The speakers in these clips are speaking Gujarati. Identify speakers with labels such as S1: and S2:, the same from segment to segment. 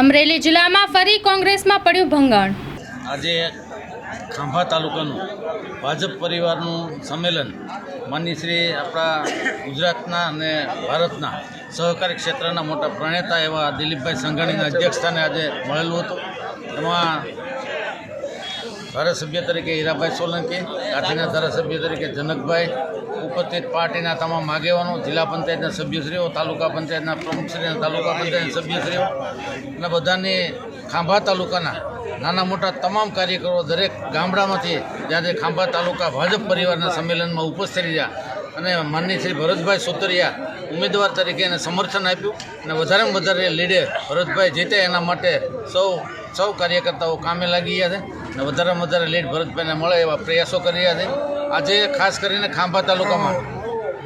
S1: અમરેલી જિલ્લામાં ફરી કોંગ્રેસમાં પડ્યું ભંગાણ.
S2: આજે ખાંભા તાલુકાનું ભાજપ પરિવારનું સંમેલન માનની શ્રી આપણા ગુજરાતના અને ભારતના સહકારી ક્ષેત્રના મોટા પ્રણેતા એવા દિલીપભાઈ સંઘાણીના અધ્યક્ષસ્થાને આજે મળેલું હતું. એમાં ધારાસભ્ય તરીકે હીરાભાઈ સોલંકી કાઠીના ધારાસભ્ય તરીકે જનકભાઈ, ઉપસ્થિત પાર્ટીના તમામ આગેવાનો, જિલ્લા પંચાયતના સભ્યશ્રીઓ, તાલુકા પંચાયતના પ્રમુખશ્રી અને તાલુકા પંચાયતના સભ્યશ્રીઓ અને બધાની ખાંભા તાલુકાના નાના મોટા તમામ કાર્યકરો દરેક ગામડામાંથી જ્યારે ખાંભા તાલુકા ભાજપ પરિવારના સંમેલનમાં ઉપસ્થિત રહ્યા અને માનની શ્રી ભરતભાઈ સુતરિયા ઉમેદવાર તરીકે એને સમર્થન આપ્યું અને વધારેમાં વધારે લીડે ભરતભાઈ જીતે એના માટે સૌ સૌ કાર્યકર્તાઓ કામે લાગી ગયા છે અને વધારેમાં વધારે લીડ ભરતભાઈને મળે એવા પ્રયાસો કરી રહ્યા છે. આજે ખાસ કરીને ખાંભા તાલુકામાં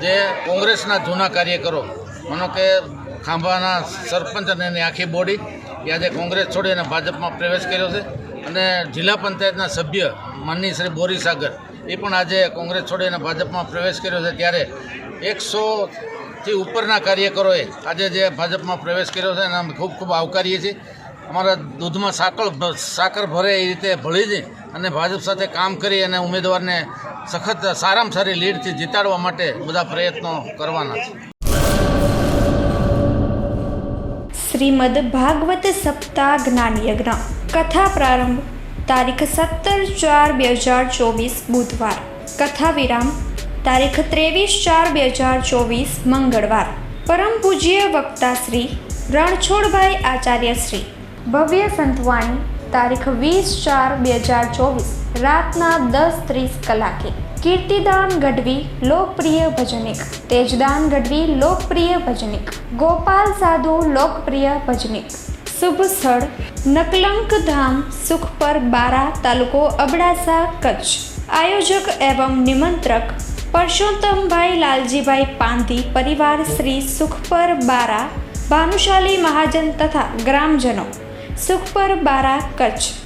S2: જે કોંગ્રેસના જૂના કાર્યકરો, માનો કે ખાંભાના સરપંચ અને એની આખી બોડી, એ આજે કોંગ્રેસ છોડી અને ભાજપમાં પ્રવેશ કર્યો છે. અને જિલ્લા પંચાયતના સભ્ય માનની શ્રી બોરીસાગર એ પણ આજે કોંગ્રેસ છોડીને ભાજપમાં પ્રવેશ કર્યો છે ત્યારે એકસોથી ઉપરના કાર્યકરોએ આજે જે ભાજપમાં પ્રવેશ કર્યો છે એને અમે ખૂબ ખૂબ આવકારીએ છીએ. અમારા દૂધમાં સાકર સાકર ભરે એ રીતે ભળી છે અને ભાજપ સાથે કામ કરી અને ઉમેદવારને સખત, સારામાં સારી લીડથી જીતાડવા માટે બધા પ્રયત્નો કરવાના છે.
S3: શ્રીમદ ભાગવત સપ્તાહ જ્ઞાન યજ્ઞ કથા પ્રારંભ. તારીખ સત્તર ચાર બે હજાર ચોવીસ બુધવાર. કથા વિરામ. તારીખ ત્રેવીસ ચાર બે હજાર ચોવીસ મંગળવાર. પરમ પૂજ્ય વક્તા શ્રી રણછોડભાઈ આચાર્ય શ્રી. ભવ્ય સંતવાણી. તારીખ વીસ ચાર બે હજાર ચોવીસ. રાતના દસ ત્રીસ કલાકે. કીર્તિદાન ગઢવી, લોકપ્રિય ભજનિક. તેજદાન ગઢવી, લોકપ્રિય ભજનિક. ગોપાલ સાધુ, લોકપ્રિય ભજનિક. શુભ સ્થળ. નકલંક ધામ, સુખપર બારા તાલુકો અબડાસા, કચ્છ. આયોજક એવં નિમંત્રક પરસોત્તમભાઈ લાલજીભાઈ પાંધી, પરિવાર શ્રી સુખપર બારા, ભાનુશાલી મહાજન તથા ગ્રામજનો. સુખપર બારા, કચ્છ.